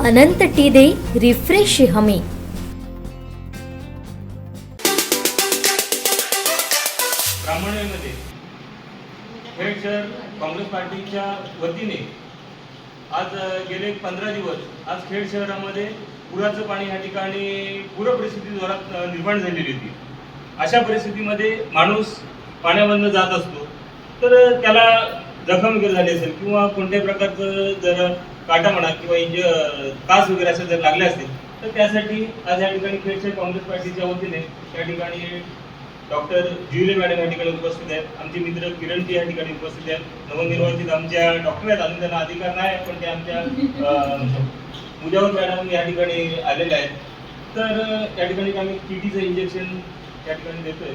अनंत T दे refresh हमी. ब्राह्मणमध्ये खेड शहर काँग्रेस पार्टीच्या वतीने आज गेले पंधरा दिवस आज खेड शहरामध्ये पुराचं पाणी या ठिकाणी पूर परिस्थिती जोरात निर्माण झालेली होती. अशा परिस्थितीमध्ये माणूस पाण्यामधनं जात असतो. तर त्याला जखम वगैरे झाली असेल किंवा कोणत्याही प्रकारचं जर काटा म्हणा किंवा इंज कास वगैरे असं जर लागले असतील तर त्यासाठी आज या ठिकाणी खेड काँग्रेस पार्टीच्या वतीने त्या ठिकाणी डॉक्टर ज्युले मॅडम या ठिकाणी उपस्थित आहेत. आमचे मित्र किरण जी या ठिकाणी उपस्थित आहेत. नवनिर्वाचित आमच्या डॉक्टर आहेत. अजून त्यांना अधिकार नाही पण ते आमच्या मुजावर मॅडम या ठिकाणी आलेल्या आहेत. तर या ठिकाणी आम्ही टीटीचं इंजेक्शन या ठिकाणी देतोय.